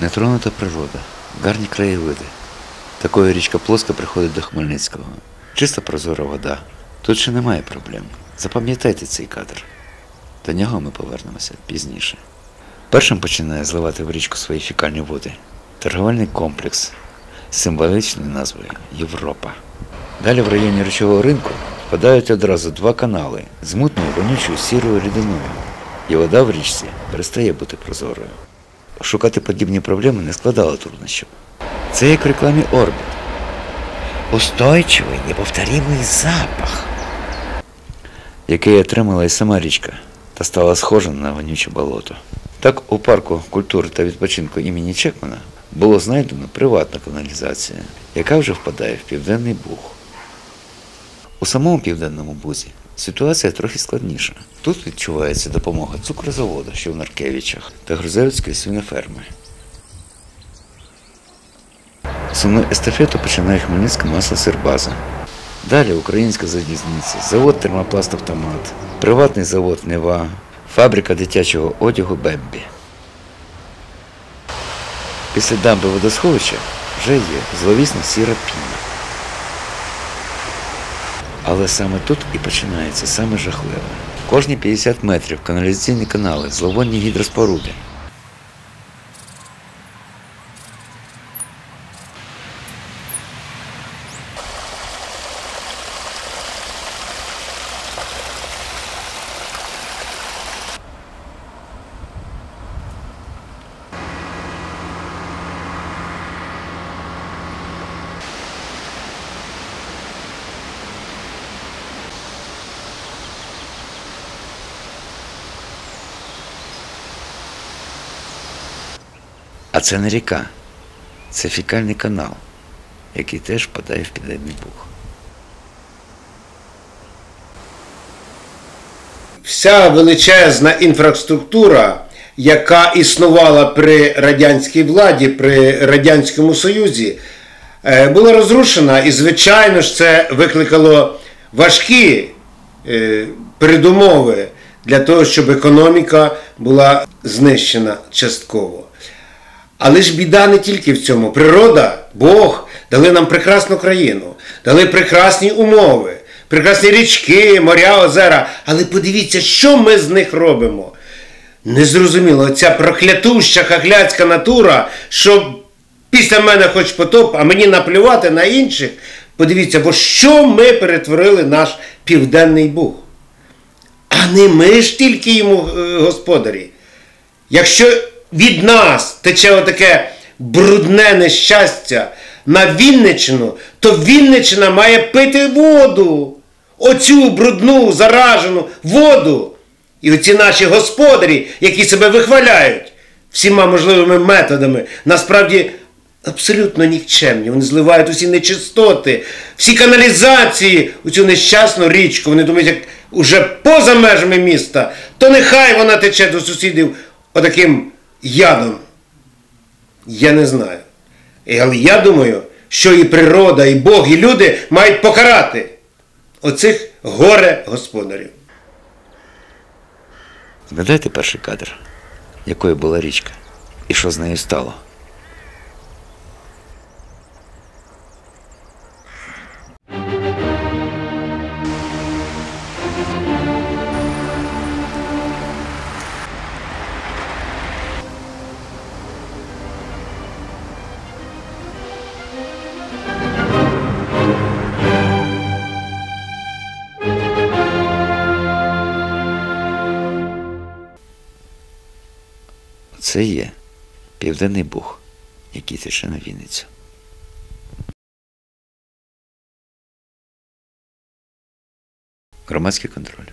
Нетронута природа, гарні краєвиди. Такою річка Плоска приходить до Хмельницького. Чиста прозора вода. Тут ще немає проблем. Запам'ятайте цей кадр. До нього ми повернемося пізніше. Першим починає зливати в річку свої фікальні води. Торговельний комплекс з символічною назвою Європа. Далі в районі речового ринку впадають одразу два канали з мутною вонючою сірою рідиною, і вода в річці перестає бути прозорою. Шукати подібні проблеми не складало труднощів. Це як в рекламі Орбіт. Устойчивий, неповторимий запах, який отримала і сама річка та стала схожа на вонюче болото. Так у парку культури та відпочинку імені Чекмана було знайдено приватна каналізація, яка вже впадає в Південний Буг. У самому південному бузі ситуація трохи складніша. Тут відчувається допомога цукрозаводу, що в Наркевичах, та Грузевицької свиноферми. Сумну естафету починає Хмельницька масла Сирбаза. Далі українська залізниця, завод термопласт-автомат, приватний завод Нева, фабрика дитячого одягу Бембі. Після дамби водосховища вже є зловісна сіра піна. Але саме тут і починається саме жахливе. Кожні 50 метрів каналізаційні канали, зловонні гідроспоруди. А це не ріка, це фікальний канал, який теж впадає в Південний Буг. Вся величезна інфраструктура, яка існувала при радянській владі, при Радянському Союзі, е, була розрушена, і, звичайно ж, це викликало важкі е, передумови для того, щоб економіка була знищена частково. Але ж біда не тільки в цьому. Природа, Бог дали нам прекрасну країну, дали прекрасні умови, прекрасні річки, моря, озера. Але подивіться, що ми з них робимо. Незрозуміло, ця проклятуща хахляцька натура, що після мене хоч потоп, а мені наплювати на інших. Подивіться, бо що ми перетворили наш південний Буг. А не ми ж тільки йому е, господарі. Якщо від нас тече отаке брудне нещастя на Вінниччину, то Вінниччина має пити воду. Оцю брудну, заражену воду. І оці наші господарі, які себе вихваляють всіма можливими методами, насправді абсолютно нікчемні. Вони зливають усі нечистоти, всі каналізації у цю нещасну річку. Вони думають, як уже поза межами міста, то нехай вона тече до сусідів отаким ядом. Я не знаю. Але я думаю, що і природа, і Бог, і люди мають покарати оцих горе господарів. Згадайте перший кадр, якою була річка, і що з нею стало. Це є Південний Буг, який тече на Вінницю. Громадський контроль.